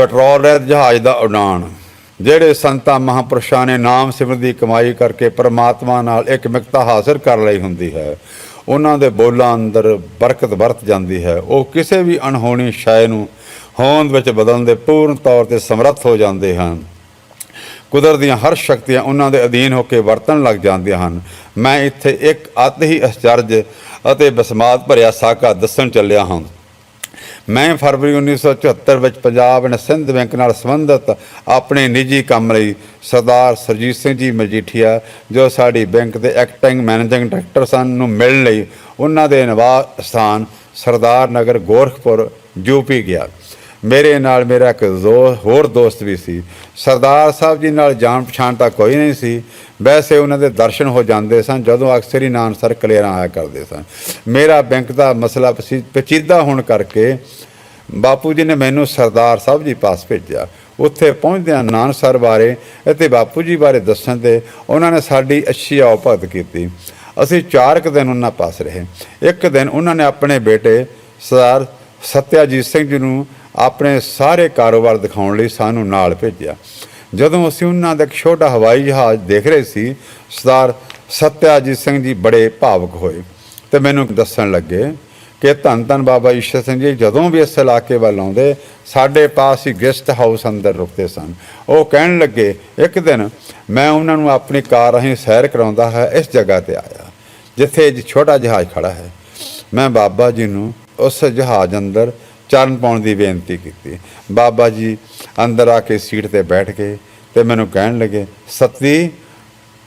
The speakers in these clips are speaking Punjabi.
ਪੈਟਰੋਲ ਰਹਿਤ ਜਹਾਜ਼ ਦਾ ਉਡਾਨ ਜਿਹੜੇ ਸੰਤਾਂ ਮਹਾਂਪੁਰਸ਼ਾਂ ਨੇ ਨਾਮ ਸਿਮਰਨ ਦੀ ਕਮਾਈ ਕਰਕੇ ਪਰਮਾਤਮਾ ਨਾਲ ਇੱਕ ਮਿਕਤਾ ਹਾਸਲ ਕਰ ਲਈ ਹੁੰਦੀ ਹੈ, ਉਹਨਾਂ ਦੇ ਬੋਲਾਂ ਅੰਦਰ ਬਰਕਤ ਵਰਤ ਜਾਂਦੀ ਹੈ। ਉਹ ਕਿਸੇ ਵੀ ਅਣਹੋਣੀ ਸ਼ੈ ਨੂੰ ਹੋਂਦ ਵਿੱਚ ਬਦਲਣ ਦੇ ਪੂਰਨ ਤੌਰ ਤੇ ਸਮਰੱਥ ਹੋ ਜਾਂਦੇ ਹਨ। ਕੁਦਰਤ ਦੀਆਂ ਹਰ ਸ਼ਕਤੀਆਂ ਉਹਨਾਂ ਦੇ ਅਧੀਨ ਹੋ ਕੇ ਵਰਤਣ ਲੱਗ ਜਾਂਦੀਆਂ ਹਨ। ਮੈਂ ਇੱਥੇ ਇੱਕ ਅਤ ਹੀ ਅਚਰਜ ਅਤੇ ਬਸਮਾਤ ਭਰਿਆ ਸਾਕਾ ਦੱਸਣ ਚੱਲਿਆ ਹਾਂ। ਮੈਂ ਫਰਵਰੀ 1974 ਵਿੱਚ ਪੰਜਾਬ ਐਂਡ ਸਿੰਧ ਬੈਂਕ ਨਾਲ ਸੰਬੰਧਿਤ ਆਪਣੇ ਨਿੱਜੀ ਕੰਮ ਲਈ ਸਰਦਾਰ ਸਰਜੀਤ ਸਿੰਘ ਜੀ ਮਜੀਠੀਆ, ਜੋ ਸਾਡੀ ਬੈਂਕ ਦੇ ਐਕਟਿੰਗ ਮੈਨੇਜਿੰਗ ਡਾਇਰੈਕਟਰ ਸਨ, ਨੂੰ ਮਿਲਣ ਲਈ ਉਹਨਾਂ ਦੇ ਨਿਵਾਸ ਸਥਾਨ ਸਰਦਾਰ ਨਗਰ ਗੋਰਖਪੁਰ ਯੂਪੀ ਗਿਆ। ਮੇਰੇ ਨਾਲ ਮੇਰਾ ਇੱਕ ਦੋ ਹੋਰ ਦੋਸਤ ਵੀ ਸੀ। ਸਰਦਾਰ ਸਾਹਿਬ ਜੀ ਨਾਲ ਜਾਣ ਪਛਾਣ ਤਾਂ ਕੋਈ ਨਹੀਂ ਸੀ। ਵੈਸੇ ਉਹਨਾਂ ਦੇ ਦਰਸ਼ਨ ਹੋ ਜਾਂਦੇ ਸਨ, ਜਦੋਂ ਅਕਸਰ ਹੀ ਨਾਨਸਰ ਕਲੇਰਾਂ ਆਇਆ ਕਰਦੇ ਸਨ। ਮੇਰਾ ਬੈਂਕ ਦਾ ਮਸਲਾ ਪਸੀ- ਪੇਚੀਦਾ ਹੋਣ ਕਰਕੇ ਬਾਪੂ ਜੀ ਨੇ ਮੈਨੂੰ ਸਰਦਾਰ ਸਾਹਿਬ ਜੀ ਪਾਸ ਭੇਜਿਆ। ਉੱਥੇ ਪਹੁੰਚਦਿਆਂ ਨਾਨਸਰ ਬਾਰੇ ਅਤੇ ਬਾਪੂ ਜੀ ਬਾਰੇ ਦੱਸਣ ਤੇ ਉਹਨਾਂ ਨੇ ਸਾਡੀ ਅੱਛੀ ਆਓ ਕੀਤੀ। ਅਸੀਂ ਚਾਰ ਕੁ ਦਿਨ ਉਹਨਾਂ ਪਾਸ ਰਹੇ। ਇੱਕ ਦਿਨ ਉਹਨਾਂ ਨੇ ਆਪਣੇ ਬੇਟੇ ਸਰਦਾਰ ਸਤਿਆਜੀਤ ਸਿੰਘ ਜੀ ਨੂੰ ਆਪਣੇ ਸਾਰੇ ਕਾਰੋਬਾਰ ਦਿਖਾਉਣ ਲਈ ਸਾਨੂੰ ਨਾਲ ਭੇਜਿਆ। ਜਦੋਂ ਅਸੀਂ ਉਹਨਾਂ ਦਾ ਇੱਕ ਛੋਟਾ ਹਵਾਈ ਜਹਾਜ਼ ਦੇਖ ਰਹੇ ਸੀ, ਸਰਦਾਰ ਸਤਿਆਜੀਤ ਸਿੰਘ ਜੀ ਬੜੇ ਭਾਵੁਕ ਹੋਏ ਤੇ ਮੈਨੂੰ ਦੱਸਣ ਲੱਗੇ ਕਿ ਧੰਨ ਧੰਨ ਬਾਬਾ ਈਸ਼ਰ ਸਿੰਘ ਜੀ, ਜਦੋਂ ਵੀ ਇਸ ਇਲਾਕੇ ਵੱਲ ਆਉਂਦੇ, ਸਾਡੇ ਪਾਸ ਹੀ ਗੈਸਟ ਹਾਊਸ ਅੰਦਰ ਰੁਕਦੇ ਸਨ। ਉਹ ਕਹਿਣ ਲੱਗੇ, ਇੱਕ ਦਿਨ ਮੈਂ ਉਹਨਾਂ ਨੂੰ ਆਪਣੀ ਕਾਰ ਰਾਹੀਂ ਸੈਰ ਕਰਾਉਂਦਾ ਹੈ ਇਸ ਜਗ੍ਹਾ ਤੇ ਆਇਆ, ਜਿੱਥੇ ਇਹ ਛੋਟਾ ਜਹਾਜ਼ ਖੜਾ ਹੈ। ਮੈਂ ਬਾਬਾ ਜੀ ਨੂੰ ਉਸ ਜਹਾਜ਼ ਅੰਦਰ ਚਰਨ ਪਾਉਣ ਦੀ ਬੇਨਤੀ ਕੀਤੀ। ਬਾਬਾ ਜੀ ਅੰਦਰ ਆ ਕੇ ਸੀਟ ਤੇ ਬੈਠ ਗਏ ਤੇ ਮੈਨੂੰ ਕਹਿਣ ਲੱਗੇ, ਸਤੀ,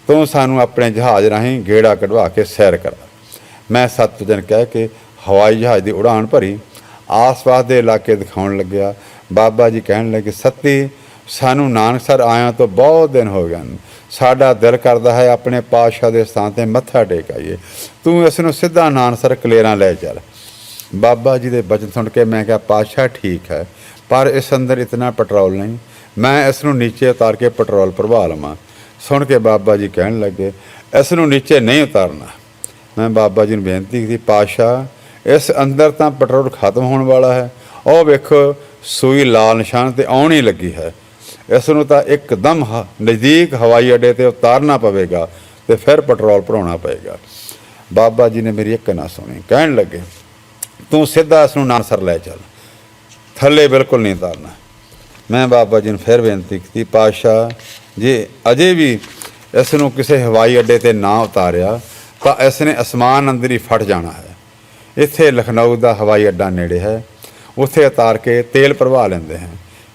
ਤੂੰ ਸਾਨੂੰ ਆਪਣੇ ਜਹਾਜ਼ ਰਾਹੀਂ ਗੇੜਾ ਕਢਵਾ ਕੇ ਸੈਰ ਕਰਾ। ਮੈਂ ਸੱਤ ਦਿਨ ਕਹਿ ਕੇ ਹਵਾਈ ਜਹਾਜ਼ ਦੀ ਉਡਾਨ ਭਰੀ, ਆਸ-ਪਾਸ ਦੇ ਇਲਾਕੇ ਦਿਖਾਉਣ ਲੱਗਿਆ। ਬਾਬਾ ਜੀ ਕਹਿਣ ਲੱਗੇ, ਸੱਤੀ, ਸਾਨੂੰ ਨਾਨਕਸਰ ਆਇਆਂ ਤੋਂ ਬਹੁਤ ਦਿਨ ਹੋ ਗਏ ਸਾਡਾ ਦਿਲ ਕਰਦਾ ਹੈ ਆਪਣੇ ਪਾਤਸ਼ਾਹ ਦੇ ਸਥਾਨ ਤੇ ਮੱਥਾ ਟੇਕ ਆਈਏ। ਤੂੰ ਇਸ ਨੂੰ ਸਿੱਧਾ ਨਾਨਕਸਰ ਕਲੇਰਾਂ ਲੈ ਚੱਲ। ਬਾਬਾ ਜੀ ਦੇ ਬਚਨ ਸੁਣ ਕੇ ਮੈਂ ਕਿਹਾ, ਪਾਤਸ਼ਾਹ, ਠੀਕ ਹੈ, ਪਰ ਇਸ ਅੰਦਰ ਇਤਨਾ ਪੈਟਰੋਲ ਨਹੀਂ। ਮੈਂ ਇਸ ਨੂੰ ਨੀਚੇ ਉਤਾਰ ਕੇ ਪੈਟਰੋਲ ਭਰਵਾ ਲਵਾਂ। ਸੁਣ ਕੇ ਬਾਬਾ ਜੀ ਕਹਿਣ ਲੱਗੇ, ਇਸ ਨੂੰ ਨੀਚੇ ਨਹੀਂ ਉਤਾਰਨਾ। ਮੈਂ ਬਾਬਾ ਜੀ ਨੂੰ ਬੇਨਤੀ ਕੀਤੀ, ਪਾਤਸ਼ਾਹ, ਇਸ ਅੰਦਰ ਤਾਂ ਪੈਟਰੋਲ ਖਤਮ ਹੋਣ ਵਾਲਾ ਹੈ। ਉਹ ਵੇਖੋ, ਸੂਈ ਲਾਲ ਨਿਸ਼ਾਨ ਤੇ ਆਉਣੀ ਲੱਗੀ ਹੈ। ਇਸ ਨੂੰ ਤਾਂ ਇੱਕਦਮ ਹ- ਨਜ਼ਦੀਕ ਹਵਾਈ ਅੱਡੇ ਤੇ ਉਤਾਰਨਾ ਪਵੇਗਾ ਤੇ ਫਿਰ ਪੈਟਰੋਲ ਭਰਾਉਣਾ ਪਵੇਗਾ। ਬਾਬਾ ਜੀ ਨੇ ਮੇਰੀ ਇੱਕ ਨਾ ਸੁਣੀ। ਕਹਿਣ ਲੱਗੇ ਤੂੰ ਸਿੱਧਾ ਇਸ ਨੂੰ ਨਾਨਸਰ ਲੈ ਚੱਲ। ਥੱਲੇ ਬਿਲਕੁਲ ਨਹੀਂ ਉਤਾਰਨਾ। ਮੈਂ ਬਾਬਾ ਜੀ ਨੂੰ ਫਿਰ ਬੇਨਤੀ ਕੀਤੀ, ਪਾਤਸ਼ਾਹ, ਜੇ ਅਜੇ ਵੀ ਇਸ ਨੂੰ ਕਿਸੇ ਹਵਾਈ ਅੱਡੇ ਤੇ ਨਾ ਉਤਾਰਿਆ, ਤਾਂ ਇਸ ਨੇ ਅਸਮਾਨ ਅੰਦਰ ਹੀ ਫਟ ਜਾਣਾ ਹੈ। ਇੱਥੇ ਲਖਨਊ ਦਾ ਹਵਾਈ ਅੱਡਾ ਨੇੜੇ ਹੈ। ਉੱਥੇ ਉਤਾਰ ਕੇ ਤੇਲ ਭਰਵਾ ਲੈਂਦੇ ਹਾਂ।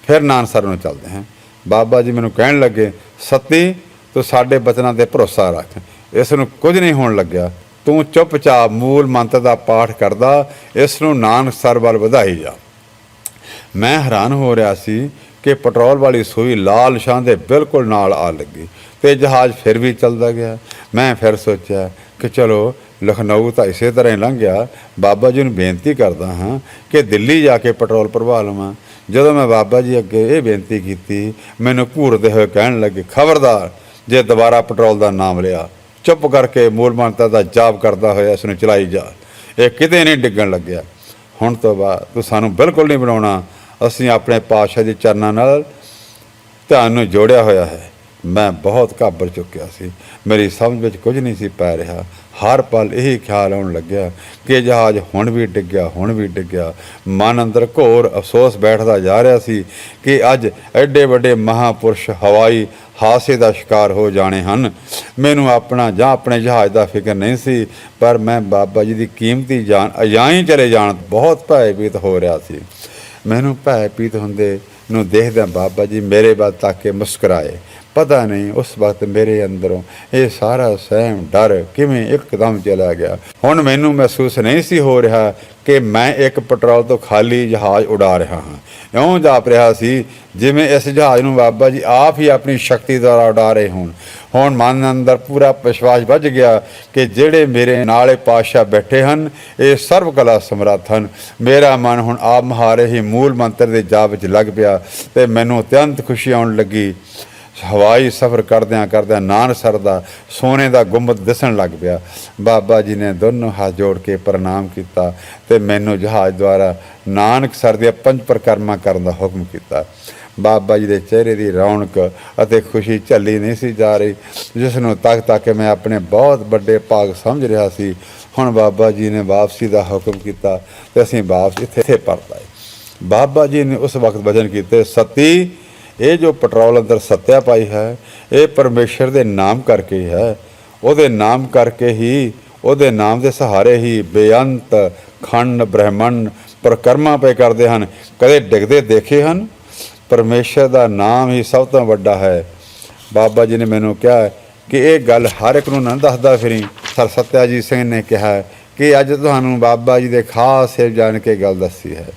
ਫਿਰ ਨਾਨਸਰ ਨੂੰ ਚੱਲਦੇ ਹਾਂ। ਬਾਬਾ ਜੀ ਮੈਨੂੰ ਕਹਿਣ ਲੱਗੇ, ਸੱਤੀ, ਤੂੰ ਸਾਡੇ ਬਚਨਾਂ ਤੇ ਭਰੋਸਾ ਰੱਖ। ਇਸ ਨੂੰ ਕੁਝ ਨਹੀਂ ਹੋਣ ਲੱਗਿਆ। ਤੂੰ ਚੁੱਪਚਾਪ ਮੂਲ ਮੰਤਰ ਦਾ ਪਾਠ ਕਰਦਾ, ਇਸ ਨੂੰ ਨਾਨਕ ਸਰ ਵੱਲ ਵਧਾਈ ਜਾ। ਮੈਂ ਹੈਰਾਨ ਹੋ ਰਿਹਾ ਸੀ ਕਿ ਪੈਟਰੋਲ ਵਾਲੀ ਸੂਈ ਲਾਲ ਨਿਸ਼ਾਨ ਦੇ ਬਿਲਕੁਲ ਨਾਲ ਆ ਲੱਗੀ ਤੇ ਜਹਾਜ਼ ਫਿਰ ਵੀ ਚੱਲਦਾ ਗਿਆ। ਮੈਂ ਫਿਰ ਸੋਚਿਆ ਕਿ ਚਲੋ, ਲਖਨਊ ਤਾਂ ਇਸੇ ਤਰ੍ਹਾਂ ਹੀ ਲੰਘ ਗਿਆ। ਬਾਬਾ ਜੀ ਨੂੰ ਬੇਨਤੀ ਕਰਦਾ ਹਾਂ ਕਿ ਦਿੱਲੀ ਜਾ ਕੇ ਪੈਟਰੋਲ ਭਰਵਾ ਲਵਾਂ। ਜਦੋਂ ਮੈਂ ਬਾਬਾ ਜੀ ਅੱਗੇ ਇਹ ਬੇਨਤੀ ਕੀਤੀ, ਮੈਨੂੰ ਘੂਰਦੇ ਹੋਏ ਕਹਿਣ ਲੱਗੇ, ਖਬਰਦਾਰ, ਜੇ ਦੁਬਾਰਾ ਪੈਟਰੋਲ ਦਾ ਨਾਮ ਲਿਆ ਚੁੱਪ ਕਰਕੇ ਮੂਲ ਮੰਤਰ ਦਾ ਜਾਪ ਕਰਦਾ ਹੋਇਆ ਇਸ ਨੂੰ ਚਲਾਈ ਜਾ। ਇਹ ਕਿਤੇ ਨਹੀਂ ਡਿੱਗਣ ਲੱਗਿਆ। ਹੁਣ ਤੋਂ ਬਾਅਦ ਤੂੰ ਸਾਨੂੰ ਬਿਲਕੁਲ ਨਹੀਂ ਬਣਾਉਣਾ। ਅਸੀਂ ਆਪਣੇ ਪਾਤਸ਼ਾਹ ਦੇ ਚਰਨਾਂ ਨਾਲ ਧਿਆਨ ਨੂੰ ਜੋੜਿਆ ਹੋਇਆ ਹੈ। ਮੈਂ ਬਹੁਤ ਘਾਬਰ ਚੁੱਕਿਆ ਸੀ। ਮੇਰੀ ਸਮਝ ਵਿੱਚ ਕੁਝ ਨਹੀਂ ਸੀ ਪੈ ਰਿਹਾ। ਹਰ ਪਲ ਇਹੀ ਖਿਆਲ ਆਉਣ ਲੱਗਿਆ ਕਿ ਜਹਾਜ਼ ਹੁਣ ਵੀ ਡਿੱਗਿਆ ਹੁਣ ਵੀ ਡਿੱਗਿਆ ਮਨ ਅੰਦਰ ਘੋਰ ਅਫਸੋਸ ਬੈਠਦਾ ਜਾ ਰਿਹਾ ਸੀ ਕਿ ਅੱਜ ਐਡੇ ਵੱਡੇ ਮਹਾਪੁਰਸ਼ ਹਵਾਈ ਹਾਸੇ ਦਾ ਸ਼ਿਕਾਰ ਹੋ ਜਾਣੇ ਹਨ। ਮੈਨੂੰ ਆਪਣਾ ਜਾਂ ਆਪਣੇ ਜਹਾਜ਼ ਦਾ ਫਿਕਰ ਨਹੀਂ ਸੀ, ਪਰ ਮੈਂ ਬਾਬਾ ਜੀ ਦੀ ਕੀਮਤੀ ਜਾਨ, ਅਜਾਈਂ ਚਲੇ ਜਾਣ ਬਹੁਤ ਭੈਭੀਤ ਹੋ ਰਿਹਾ ਸੀ। ਮੈਨੂੰ ਭੈਭੀਤ ਹੁੰਦੇ ਨੂੰ ਦੇਖਦਿਆਂ ਬਾਬਾ ਜੀ ਮੇਰੇ ਵੱਲ ਤੱਕ ਕੇ ਮੁਸਕਰਾਏ। ਪਤਾ ਨਹੀਂ ਉਸ ਵਕਤ ਮੇਰੇ ਅੰਦਰੋਂ ਇਹ ਸਾਰਾ ਸਹਿਮ, ਡਰ ਕਿਵੇਂ ਇੱਕਦਮ ਚਲਾ ਗਿਆ। ਹੁਣ ਮੈਨੂੰ ਮਹਿਸੂਸ ਨਹੀਂ ਸੀ ਹੋ ਰਿਹਾ ਕਿ ਮੈਂ ਇੱਕ ਪੈਟਰੋਲ ਤੋਂ ਖਾਲੀ ਜਹਾਜ਼ ਉਡਾ ਰਿਹਾ ਹਾਂ। ਇਉਂ ਜਾਪ ਰਿਹਾ ਸੀ ਜਿਵੇਂ ਇਸ ਜਹਾਜ਼ ਨੂੰ ਬਾਬਾ ਜੀ ਆਪ ਹੀ ਆਪਣੀ ਸ਼ਕਤੀ ਦੁਆਰਾ ਉਡਾ ਰਹੇ ਹੋਣ। ਹੁਣ ਮਨ ਅੰਦਰ ਪੂਰਾ ਵਿਸ਼ਵਾਸ ਵੱਜ ਗਿਆ ਕਿ ਜਿਹੜੇ ਮੇਰੇ ਨਾਲੇ ਪਾਤਸ਼ਾਹ ਬੈਠੇ ਹਨ, ਇਹ ਸਰਵ ਕਲਾ ਸਮਰੱਥ ਹਨ। ਮੇਰਾ ਮਨ ਹੁਣ ਆਪ ਮਹਾਰੇ ਹੀ ਮੂਲ ਮੰਤਰ ਦੇ ਜਾਪ ਵਿੱਚ ਲੱਗ ਪਿਆ ਤੇ ਮੈਨੂੰ ਅਤਿਅੰਤ ਖੁਸ਼ੀ ਆਉਣ ਲੱਗੀ। ਹਵਾਈ ਸਫ਼ਰ ਕਰਦਿਆਂ ਕਰਦਿਆਂ ਨਾਨਸਰ ਦਾ, ਸੋਨੇ ਦਾ ਗੁੰਬਦ ਦਿਸਣ ਲੱਗ ਪਿਆ। ਬਾਬਾ ਜੀ ਨੇ ਦੋਨੋਂ ਹੱਥ ਜੋੜ ਕੇ ਪ੍ਰਣਾਮ ਕੀਤਾ ਤੇ ਮੈਨੂੰ ਜਹਾਜ਼ ਦੁਆਰਾ ਨਾਨਕ ਸਰ ਦੀਆਂ ਪੰਜ ਪ੍ਰਕਰਮਾ ਕਰਨ ਦਾ ਹੁਕਮ ਕੀਤਾ। ਬਾਬਾ ਜੀ ਦੇ ਚਿਹਰੇ ਦੀ ਰੌਣਕ ਅਤੇ ਖੁਸ਼ੀ ਝੱਲੀ ਨਹੀਂ ਸੀ ਜਾ ਰਹੀ, ਜਿਸ ਨੂੰ ਤੱਕ ਤੱਕ ਕੇ ਮੈਂ ਆਪਣੇ ਬਹੁਤ ਵੱਡੇ ਭਾਗ ਸਮਝ ਰਿਹਾ ਸੀ। ਹੁਣ ਬਾਬਾ ਜੀ ਨੇ ਵਾਪਸੀ ਦਾ ਹੁਕਮ ਕੀਤਾ ਤੇ ਅਸੀਂ ਵਾਪਸ ਇੱਥੇ ਇੱਥੇ ਪਰਤ ਆਏ। ਬਾਬਾ ਜੀ ਨੇ ਉਸ ਵਕਤ ਵਚਨ ਕੀਤੇ, ਸਤੀ ਇਹ ਜੋ ਪੈਟਰੋਲ ਅੰਦਰ ਸੱਤਿਆ ਪਾਈ ਹੈ, ਇਹ ਪਰਮੇਸ਼ਰ ਦੇ ਨਾਮ ਕਰਕੇ ਹੈ ਉਹਦੇ ਨਾਮ ਕਰਕੇ ਹੀ, ਉਹਦੇ ਨਾਮ ਦੇ ਸਹਾਰੇ ਹੀ ਬੇਅੰਤ, ਖੰਡ, ਬ੍ਰਹਮੰਡ, ਪ੍ਰਕਰਮਾ ਪੇ ਕਰਦੇ ਹਨ। ਕਦੇ ਡਿੱਗਦੇ ਦੇਖੇ ਹਨ? ਪਰਮੇਸ਼ਰ ਦਾ ਨਾਮ ਹੀ ਸਭ ਤੋਂ ਵੱਡਾ ਹੈ। ਬਾਬਾ ਜੀ ਨੇ ਮੈਨੂੰ ਕਿਹਾ ਕਿ ਇਹ ਗੱਲ ਹਰ ਇੱਕ ਨੂੰ ਨਾ ਦੱਸਦਾ ਫਿਰੀ। ਸਰ ਸਤਿਆਜੀਤ ਸਿੰਘ ਨੇ ਕਿਹਾ ਕਿ ਅੱਜ ਤੁਹਾਨੂੰ ਬਾਬਾ ਜੀ ਦੇ ਖਾਸ ਸੇਵ ਜਾਣ ਕੇ ਗੱਲ ਦੱਸੀ ਹੈ।